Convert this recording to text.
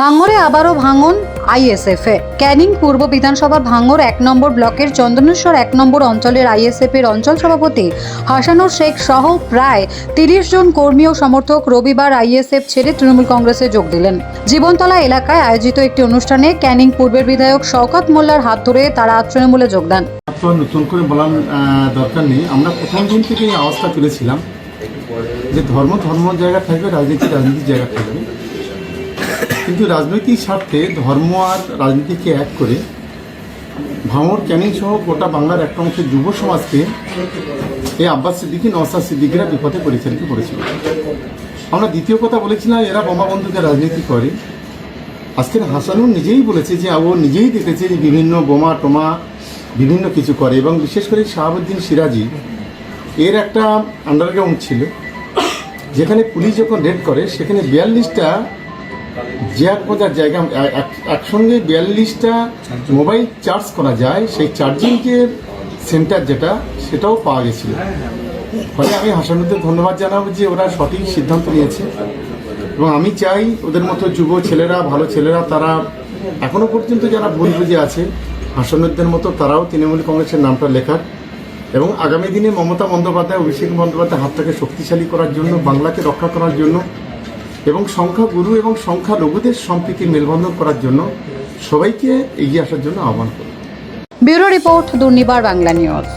ভাঙড়ে আবারও ভাঙন আইএসএফ। ক্যানিং পূর্ব বিধানসভার ভাঙড় এক নম্বর ব্লকের চন্দনেশ্বর এক নম্বর অঞ্চলের আইএসএফ এর অঞ্চল সভাপতি হাসানুর শেখ সহ প্রায় তিরিশ জন কর্মী ও সমর্থক রবিবার আইএসএফ ছেড়ে তৃণমূল কংগ্রেসে যোগ দিলেন। জীবনতলা এলাকায় আয়োজিত একটি অনুষ্ঠানে ক্যানিং পূর্বের বিধায়ক শওকত মোল্লার হাত ধরে তারা তৃণমূলে যোগ দেন। নতুন করে বলার দরকার নেই। আমরা প্রথম দিন থেকে এই আওয়াজটা তুলেছিলাম যে ধর্ম ধর্ম জায়গা থাকবে, রাজনীতি রাজনীতির জায়গা থাকবে। কিন্তু রাজনৈতিক স্বার্থে ধর্ম আর রাজনীতিকে এক করে ভাঙর ক্যানিং সহ গোটা বাংলার একটা অংশের যুব সমাজকে এই আব্বাস সিদ্দিকী নওসাদ সিদ্দিকিরা বিপদে পরিচালিত করেছিল আমরা দ্বিতীয় কথা বলেছিলাম, এরা বোমা বন্ধুকে রাজনীতি করে। আজকের হাসানুর নিজেই বলেছে যে, ও নিজেই দেখেছে যে বিভিন্ন বোমা টোমা বিভিন্ন কিছু করে এবং বিশেষ করে শাহাবুদ্দিন সিরাজি, এর একটা আন্ডারগ্রাউন্ড ছিল। যেখানে পুলিশ যখন রেড করে, সেখানে বিয়াল্লিশটা জ্যাক বোঝার জায়গা এক- একসঙ্গে বিয়াল্লিশটা মোবাইল চার্জ করা যায়, সেই চার্জিং যে সেন্টার যেটা, সেটাও পাওয়া গেছিল। ফলে আমি হাসানুদ্দের ধন্যবাদ জানাব যে ওরা সঠিক সিদ্ধান্ত নিয়েছে। এবং আমি চাই ওদের মতো যুব ছেলেরা, ভালো ছেলেরা, তারা এখনও পর্যন্ত যারা ভুল বুঝে আছে হাসানুদ্দের মতো তারাও তৃণমূল কংগ্রেসের নামটা লেখার। এবং আগামী দিনে মমতা বন্দ্যোপাধ্যায়, অভিষেক বন্দ্যোপাধ্যায় হাতটাকে শক্তিশালী করার জন্য, বাংলাকে রক্ষা করার জন্য এবং সংখ্যা গুরু এবং সংখ্যালঘুদের সম্প্রীতি মেলবন্ধন করার জন্য সবাইকে এগিয়ে আসার জন্য আহ্বান করি bureau report Durnibar Bangla news.